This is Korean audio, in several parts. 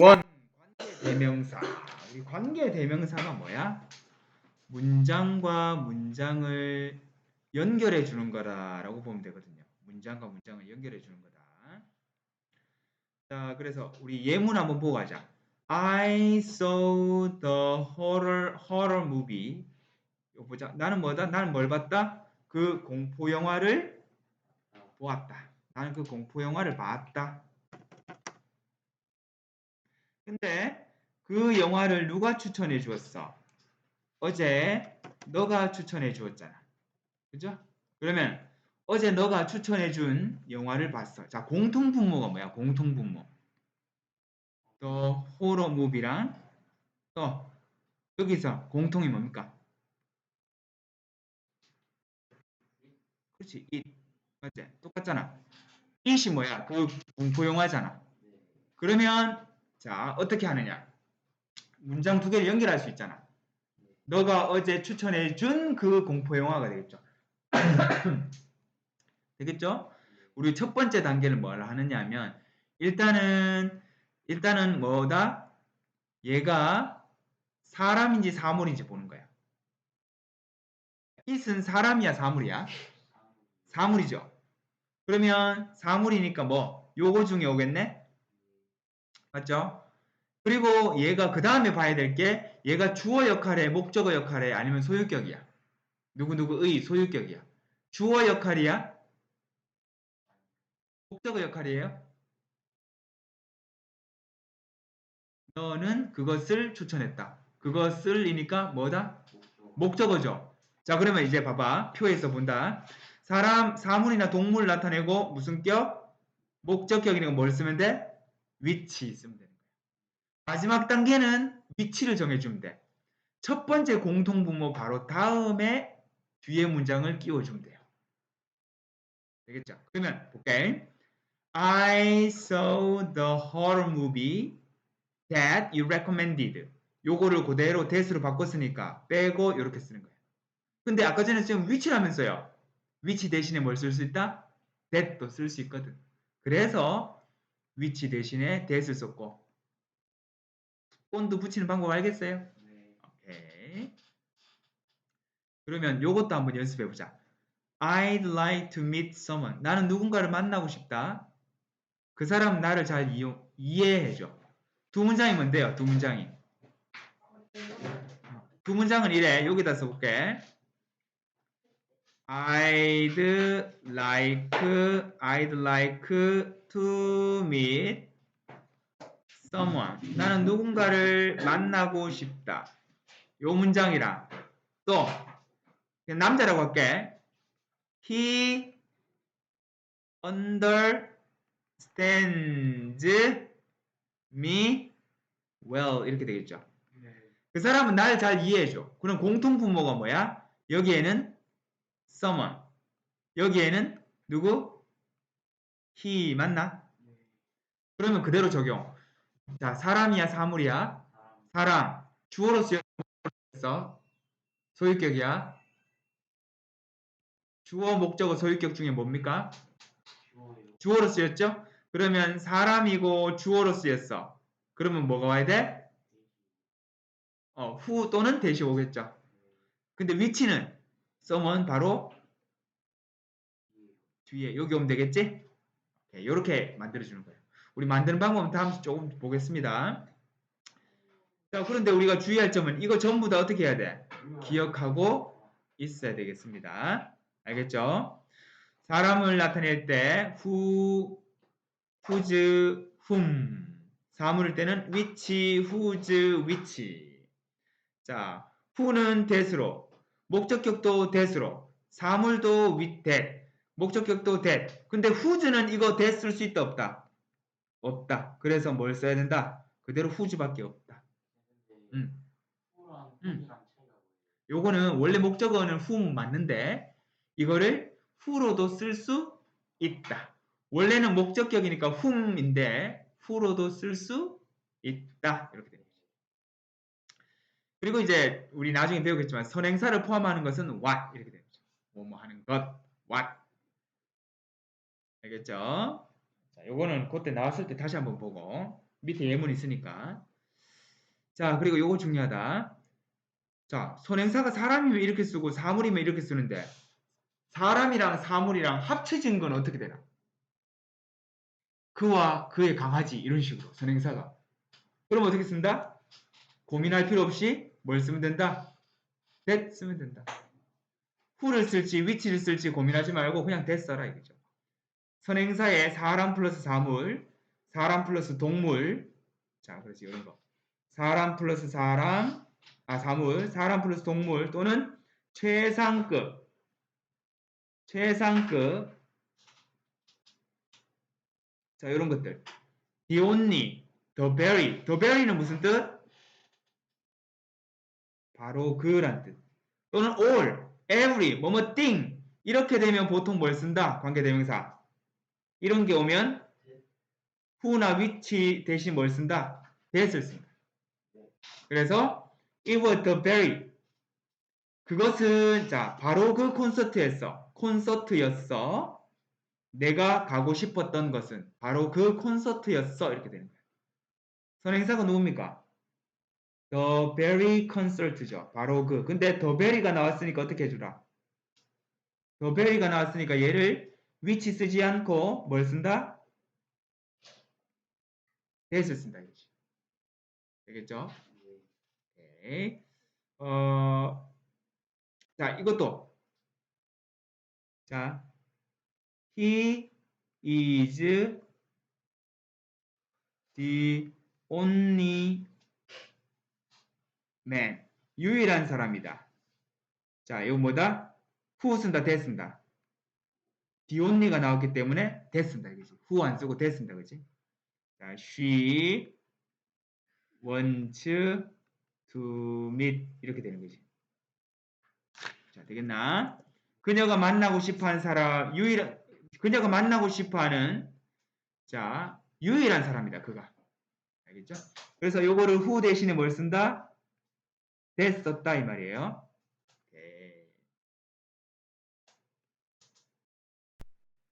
원 관계 대명사. 우리 관계 대명사가 뭐야? 문장과 문장을 연결해 주는 거다라고 보면 되거든요. 문장과 문장을 연결해 주는 거다. 자, 그래서 우리 예문 한번 보고 가자. I saw the horror horror movie. 보자. 나는 뭐다? 나는 뭘 봤다? 그 공포 영화를 보았다. 나는 그 공포 영화를 봤다. 근데 그 영화를 누가 추천해 주었어? 어제 너가 추천해 주었잖아. 그죠? 그러면 어제 너가 추천해 준 영화를 봤어. 자, 공통 분모가 뭐야? 공통 분모. 또 호러 무비랑 또 여기서 공통이 뭡니까? 그렇지. 이 맞지? 똑같잖아. it이 뭐야? 그 공포 영화잖아. 그러면 자, 어떻게 하느냐? 문장 두 개를 연결할 수 있잖아. 너가 어제 추천해 준 그 공포 영화가 되겠죠. 되겠죠? 우리 첫 번째 단계는 뭘 하느냐 하면 일단은 일단은 뭐다? 얘가 사람인지 사물인지 보는 거야. it은 사람이야, 사물이야? 사물이죠. 그러면 사물이니까 뭐 요거 중에 오겠네? 맞죠? 그리고 얘가 그 다음에 봐야 될 게 얘가 주어 역할에 목적어 역할에 아니면 소유격이야. 누구누구의 소유격이야. 주어 역할이야? 목적어 역할이에요? 너는 그것을 추천했다. 그것을이니까 뭐다? 목적어죠. 자, 그러면 이제 봐봐. 표에서 본다. 사람, 사물이나 동물 나타내고 무슨 격? 목적격이니까 뭘 쓰면 돼? 위치 쓰면 되는 거야. 마지막 단계는 위치를 정해주면 돼. 첫 번째 공통분모 바로 다음에 뒤에 문장을 끼워주면 돼요. 되겠죠? 그러면 볼게. I saw the horror movie that you recommended. 요거를 그대로 that으로 바꿨으니까 빼고 이렇게 쓰는 거예요. 근데 아까 전에 지금 위치라면서요. 위치 대신에 뭘 쓸 수 있다? that도 쓸 수 있거든. 그래서 위치 대신에 that을 썼고 본드 붙이는 방법 알겠어요? 오케이. 그러면 요것도 한번 연습해 보자. I'd like to meet someone. 나는 누군가를 만나고 싶다. 그 사람 나를 잘 이용, 이해해줘. 두 문장이 뭔데요? 두 문장이. 두 문장은 이래. 여기다 써볼게. I'd like, I'd like to meet someone. 나는 누군가를 만나고 싶다. 요 문장이랑 또 남자라고 할게. He understands me well 이렇게 되겠죠. 그 사람은 날잘 이해해줘. 그럼 공통 분모가 뭐야? 여기에는 someone. 여기에는 누구? he 맞나? 그러면 그대로 적용. 자, 사람이야, 사물이야? 사람. 주어로 쓰였어. 소유격이야. 주어, 목적어, 소유격 중에 뭡니까? 주어로 쓰였죠? 그러면 사람이고 주어로 쓰였어. 그러면 뭐가 와야 돼? 어, 후 또는 대시 오겠죠. 근데 위치는 someone 바로 뒤에 여기 오면 되겠지? 이렇게 만들어주는 거예요. 우리 만드는 방법은 다음 조금 보겠습니다. 자, 그런데 우리가 주의할 점은 이거 전부 다 어떻게 해야 돼? 기억하고 있어야 되겠습니다. 알겠죠? 사람을 나타낼 때 who, whose, whom 사물일 때는 which, whose, which 자, who는 that으로 목적격도 that으로 사물도 with that 목적격도 that 근데 whose는 이거 that 쓸 수 있다 없다? 없다. 그래서 뭘 써야 된다? 그대로 whose밖에 없다. 음. 음. 요거는 원래 목적어는 whom 맞는데 이거를 who로도 쓸 수 있다. 원래는 목적격이니까 whom인데 who로도 쓸 수 있다. 이렇게 됩니다. 그리고 이제 우리 나중에 배우겠지만 선행사를 포함하는 것은 what 이렇게 됩니다. 뭐뭐 하는 것 what 알겠죠? 자, 요거는 그때 나왔을 때 다시 한번 보고 밑에 예문 있으니까. 자, 그리고 요거 중요하다. 자, 선행사가 사람이면 이렇게 쓰고 사물이면 이렇게 쓰는데 사람이랑 사물이랑 합쳐진 건 어떻게 되나? 그와 그의 강아지 이런 식으로 선행사가. 그럼 어떻게 쓴다? 고민할 필요 없이 뭘 쓰면 된다? that 쓰면 된다. who를 쓸지 which를 쓸지 고민하지 말고 그냥 써라 이거죠. 선행사에 사람 플러스 사물, 사람 플러스 동물, 자, 그렇지 이런 거. 사람 플러스 사람, 아 사물, 사람 플러스 동물 또는 최상급, 최상급, 자 이런 것들. The only, the very, the very는 무슨 뜻? 바로 그란 뜻. 또는 all, every, 뭐뭐 thing 이렇게 되면 보통 뭘 쓴다? 관계대명사. 이런 게 오면 who나 which 대신 뭘 쓴다? that을 씁니다. 그래서 it was the very 그것은 자 바로 그 콘서트였어. 콘서트였어. 내가 가고 싶었던 것은 바로 그 콘서트였어. 이렇게 되는 거예요. 선행사가 누굽니까? The very concert죠. 바로 그. 근데 the very가 나왔으니까 어떻게 해주라? the very가 나왔으니까 얘를 which 쓰지 않고 뭘 쓴다? that을 쓴다 이거지. 되겠죠? 오케이. 어, 자, 이것도. 자, he is the only man. 유일한 사람이다. 자, 이거 뭐다? who 쓴다, 쓴다. the only가 나왔기 때문에 쓴다, 이거지. who 안 쓰고 쓴다, 그지? 자, she wants to meet 이렇게 되는 거지. 자, 되겠나? 그녀가 만나고 싶어하는 사람 유일한 그녀가 만나고 싶어하는 자 유일한 사람이다 그가 알겠죠? 그래서 요거를 who 대신에 뭘 쓴다? 썼다 이 말이에요. 오케이.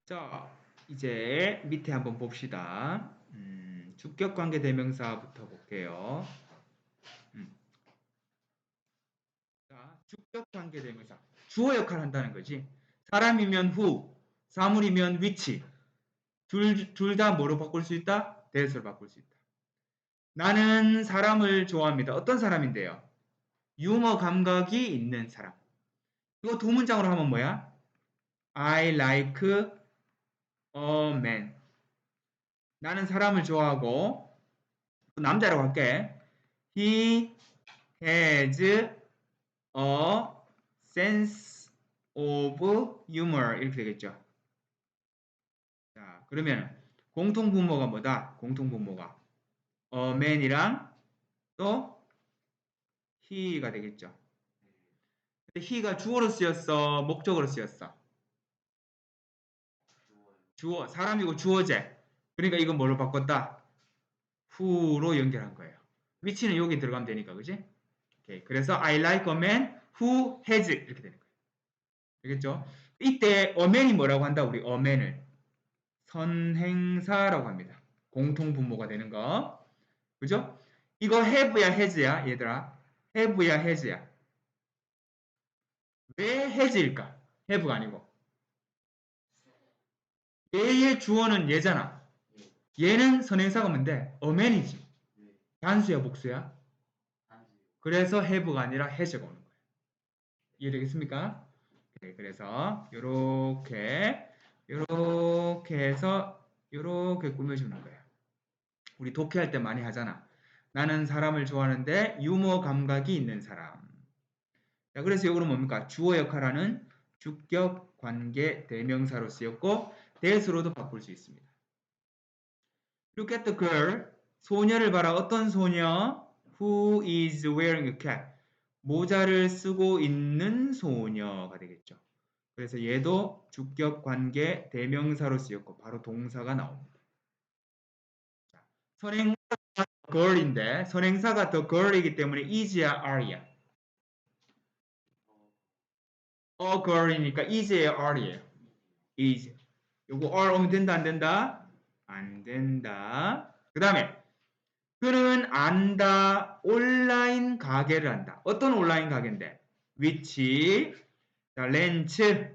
자 이제 밑에 한번 봅시다. 음, 주격 관계 대명사부터 볼게요. 음. 자 주격 관계 대명사 주어 역할을 한다는 거지. 사람이면 who, 사물이면 which. 둘, 둘 다 뭐로 바꿀 수 있다? that으로 바꿀 수 있다. 나는 사람을 좋아합니다. 어떤 사람인데요? 유머 감각이 있는 사람. 이거 두 문장으로 하면 뭐야? I like a man. 나는 사람을 좋아하고 남자라고 할게. He has a sense of humor 이렇게 되겠죠. 자, 그러면 공통 분모가 뭐다? 공통 분모가 a man이랑 또 he가 되겠죠. 근데 he가 주어로 쓰였어, 목적으로 쓰였어. 주어, 사람이고 주어제. 그러니까 이건 뭘로 바꿨다? who로 연결한 거예요. 위치는 여기 들어가면 되니까, 그지? 오케이. 그래서 I like a man who has 이렇게 되는 거예요. 알겠죠? 이때 a man이 뭐라고 한다? 우리 a man을 선행사라고 합니다. 공통 분모가 되는 거. 그죠? 이거 have야 has야 얘들아. Have야 has야. 왜 has일까? have가 아니고. 얘의 주어는 얘잖아. 얘는 선행사가 뭔데? man이지. 단수야 복수야? 그래서 have가 아니라 has가 오는 거예요. 이해되겠습니까? 네, 그래서 요렇게 요렇게 해서 요렇게 꾸며주는 거예요. 우리 독해할 때 많이 하잖아. 나는 사람을 좋아하는데 유머 감각이 있는 사람. 자, 그래서 요거는 뭡니까? 주어 역할하는 주격 관계 대명사로 쓰였고 대수로도 바꿀 수 있습니다. Look at the girl. 소녀를 봐라. 어떤 소녀? Who is wearing a cap? 모자를 쓰고 있는 소녀가 되겠죠. 그래서 얘도 주격 관계 대명사로 쓰였고 바로 동사가 나옵니다. 자, 선행사가 girl인데 선행사가 더 girl이기 때문에 is야 are야. a girl이니까 is예요 are예요. is. 요거 are 오면 된다 안 된다? 안 된다. 그 다음에 그는 안다 온라인 가게를 한다. 어떤 온라인 가게인데? 위치, 자, 렌츠,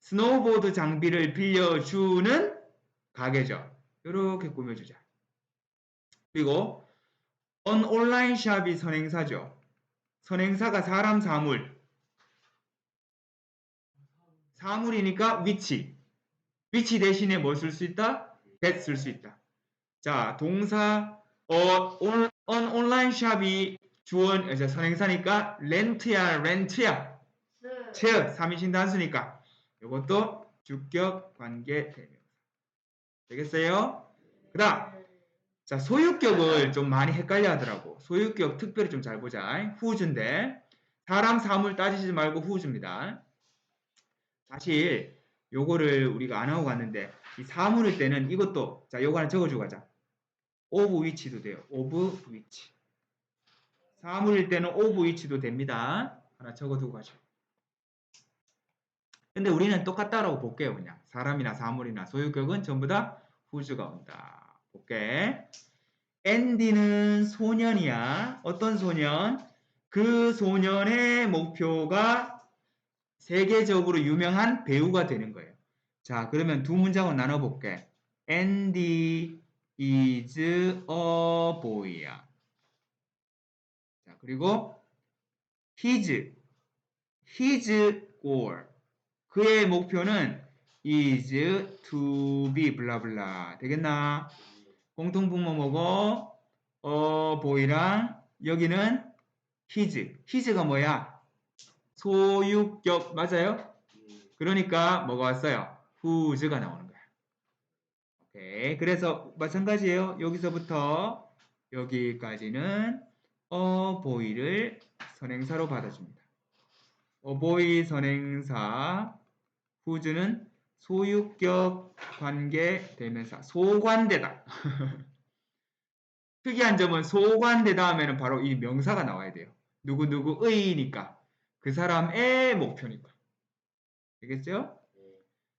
스노우보드 장비를 빌려주는 가게죠. 이렇게 꾸며주자. 그리고 언 온라인 샵이 선행사죠. 선행사가 사람 사물. 사물이니까 위치. 위치 대신에 뭐 쓸 수 있다? that 쓸 수 있다. 자, 동사 어, 온, 언 온라인 샵이 주원 이제 선행사니까 렌트야, 렌트야. 체어 3인칭 단수니까 이것도 주격 관계 대명사. 되겠어요? 그다음 자, 소유격을 좀 많이 헷갈려 하더라고. 소유격 특별히 좀 잘 보자. 후주인데 사람 사물 따지지 말고 후주입니다. 사실 요거를 우리가 안 하고 갔는데 이 사물일 때는 이것도 자, 요거 하나 적어주고 가자. 오브 위치도 돼요. 오브 위치. 사물일 때는 오브 위치도 됩니다. 하나 적어두고 가죠. 근데 우리는 똑같다라고 볼게요. 그냥 사람이나 사물이나 소유격은 전부 다 후주가 온다. 볼게. 앤디는 소년이야. 어떤 소년? 그 소년의 목표가 세계적으로 유명한 배우가 되는 거예요. 자, 그러면 두 문장을 나눠볼게. Andy is a boy야. 자, 그리고 his, his goal. 그의 목표는 is to be 블라블라. 되겠나? 공통분모 뭐고? 어, boy랑 여기는 his. his가 뭐야? 소유격 맞아요? 그러니까 뭐가 왔어요? whose가 나오는 거야. 오케이. 그래서 마찬가지예요. 여기서부터 여기까지는 어 보이를 선행사로 받아줍니다. 어 보이 선행사 whose는 소유격 관계 대명사 소관대다. 특이한 점은 소관대 다음에는 바로 이 명사가 나와야 돼요. 누구누구의니까 그 사람의 목표니까. 되겠죠?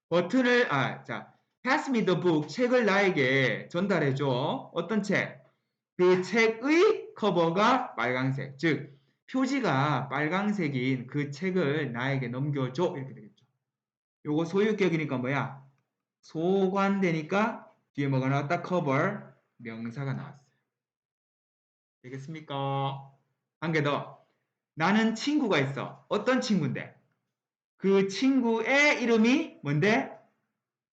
버튼을 아, 자, pass me the book 책을 나에게 전달해 줘. 어떤 책? 그 책의 커버가 빨강색. 즉 표지가 빨강색인 그 책을 나에게 넘겨 줘. 이렇게 되겠죠. 요거 소유격이니까 뭐야? 소관되니까 뒤에 뭐가 나왔다? 커버 명사가 나왔어요. 되겠습니까? 한 개 더. 나는 친구가 있어. 어떤 친구인데? 그 친구의 이름이 뭔데?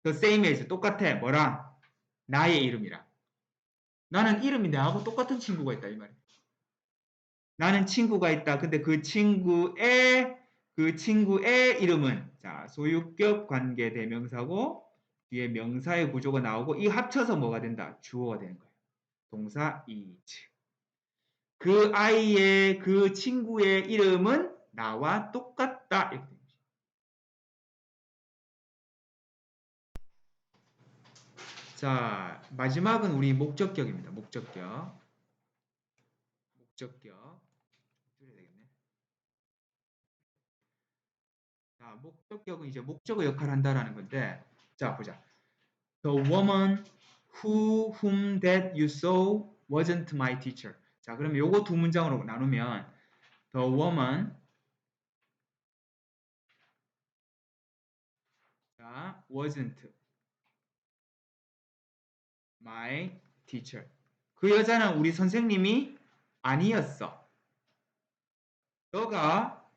The same as. 똑같아. 뭐랑? 나의 이름이랑. 나는 이름이 나하고 똑같은 친구가 있다. 이 말이야. 나는 친구가 있다. 근데 그 친구의 그 친구의 이름은 자 소유격 관계 대명사고 뒤에 명사의 구조가 나오고 이 합쳐서 뭐가 된다? 주어가 되는 거예요. 동사 is. 그 아이의 그 친구의 이름은 나와 똑같다. 이렇게 됩니다. 자, 마지막은 우리 목적격입니다. 목적격. 목적격. 줄여야 되겠네. 자, 목적격은 이제 목적의 역할을 한다라는 건데, 자, 보자. The woman who whom that you saw wasn't my teacher. 자, 그러면 요거 두 문장으로 나누면 the woman 자, wasn't my teacher. 그 여자는 우리 선생님이 아니었어. 너가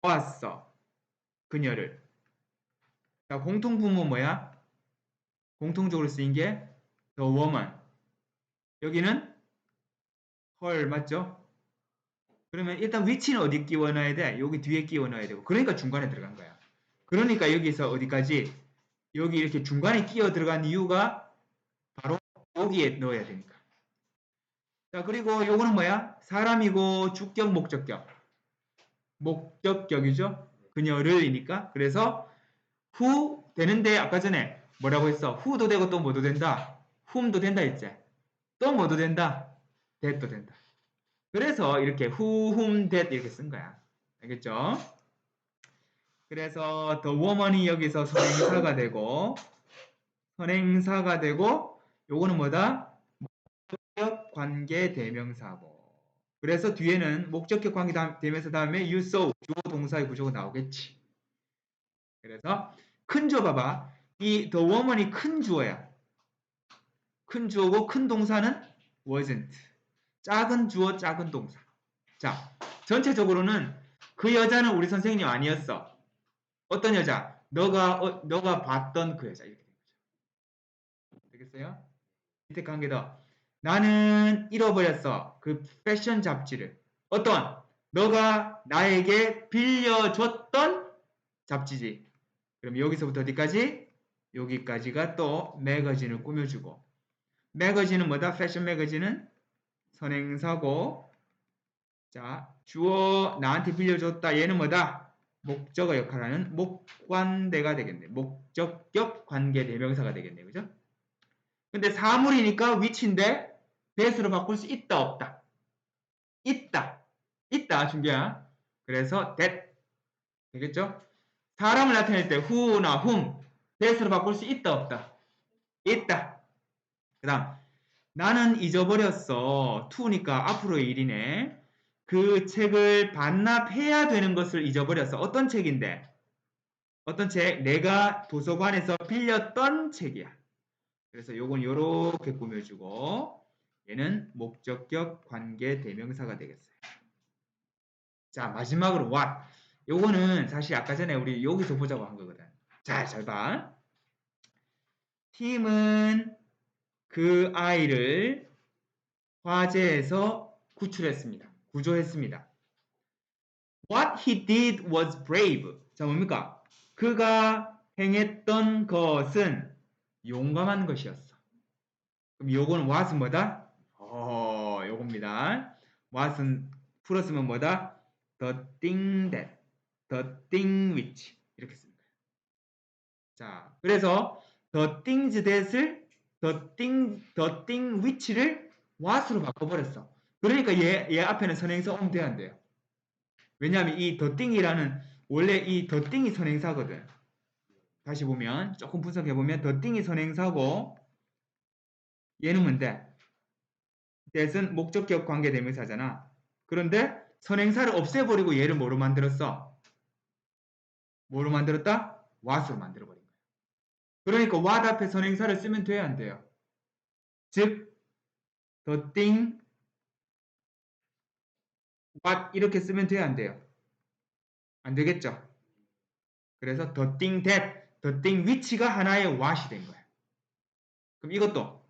보았어. 그녀를. 자, 공통분모 뭐야? 공통적으로 쓰인 게 the woman. 여기는 헐 맞죠? 그러면 일단 위치는 어디 끼워 넣어야 돼? 여기 뒤에 끼워 넣어야 되고 그러니까 중간에 들어간 거야. 그러니까 여기서 어디까지 여기 이렇게 중간에 끼어 들어간 이유가 바로 여기에 넣어야 되니까. 자 그리고 요거는 뭐야? 사람이고 주격 목적격. 목적격이죠. 그녀를이니까. 그래서 후 되는데 아까 전에 뭐라고 했어? 후도 되고 또 뭐도 된다. 훔도 된다 했지. 또 뭐도 된다. that도 된다. 그래서 이렇게 who, whom, that 이렇게 쓴 거야. 알겠죠? 그래서 the woman이 여기서 선행사가 되고 선행사가 되고 요거는 뭐다? 관계 대명사고. 그래서 뒤에는 목적격 관계 대명사 다음에 you saw 주어 동사의 구조가 나오겠지. 그래서 큰 주어 봐봐. 이 the woman이 큰 주어야. 큰 주어고 큰 동사는 wasn't. 작은 주어 작은 동사. 자, 전체적으로는 그 여자는 우리 선생님이 아니었어. 어떤 여자? 너가 어, 너가 봤던 그 여자 이렇게 된 거죠. 되겠어요? 밑에 관계 더. 나는 잃어버렸어. 그 패션 잡지를. 어떤? 너가 나에게 빌려줬던 잡지지. 그럼 여기서부터 어디까지? 여기까지가 또 매거진을 꾸며주고. 매거진은 뭐다? 패션 매거진은 선행사고. 자, 주어 나한테 빌려줬다. 얘는 뭐다? 목적어 역할하는 목관대가 되겠네. 목적격 관계 대명사가 되겠네. 그죠? 근데 사물이니까 위치인데 대수로 바꿀 수 있다 없다. 있다. 있다 준비야. 그래서 that 되겠죠? 사람을 나타낼 때 who나 whom 대수로 바꿀 수 있다 없다. 있다. 그 다음 나는 잊어버렸어. to니까 앞으로의 일이네. 그 책을 반납해야 되는 것을 잊어버렸어. 어떤 책인데? 어떤 책? 내가 도서관에서 빌렸던 책이야. 그래서 요건 요렇게 꾸며주고 얘는 목적격 관계 대명사가 되겠어요. 자 마지막으로 what 요거는 사실 아까 전에 우리 여기서 보자고 한 거거든. 자 잘 봐. 팀은 그 아이를 화재에서 구출했습니다. 구조했습니다. What he did was brave. 자 뭡니까? 그가 행했던 것은 용감한 것이었어. 그럼 요거는 what은 뭐다? 어, 요겁니다. what은 풀었으면 뭐다? the thing that, the thing which 이렇게 씁니다. 자, 그래서 the things that을 the thing, the thing which를 what으로 바꿔버렸어. 그러니까 얘, 얘 앞에는 선행사 돼야 안 돼요. 왜냐하면 이 the thing이라는 원래 이 the thing이 선행사거든. 다시 보면 조금 분석해 보면 더 띵이 선행사고 얘는 뭔데? That은 목적격 관계 대명사잖아. 그런데 선행사를 없애버리고 얘를 뭐로 만들었어? 뭐로 만들었다? what으로 만들어버린 거야. 그러니까 what 앞에 선행사를 쓰면 돼야 안 돼요. 즉 the thing what 이렇게 쓰면 돼야 안 돼요. 안 되겠죠? 그래서 the thing that the thing which가 하나의 what이 된 거야. 그럼 이것도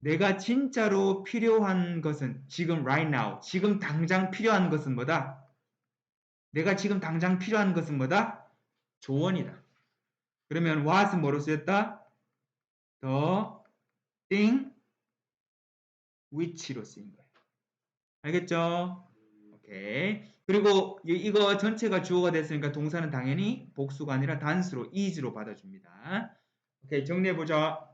내가 진짜로 필요한 것은 지금 right now, 지금 당장 필요한 것은 뭐다? 내가 지금 당장 필요한 것은 뭐다? 조언이다. 그러면 what은 뭐로 쓰였다? the thing which로 쓰인 거야. 알겠죠? 오케이. 그리고 이- 이거 전체가 주어가 됐으니까 동사는 당연히 복수가 아니라 단수로 is로 받아줍니다. 오케이 정리해보자.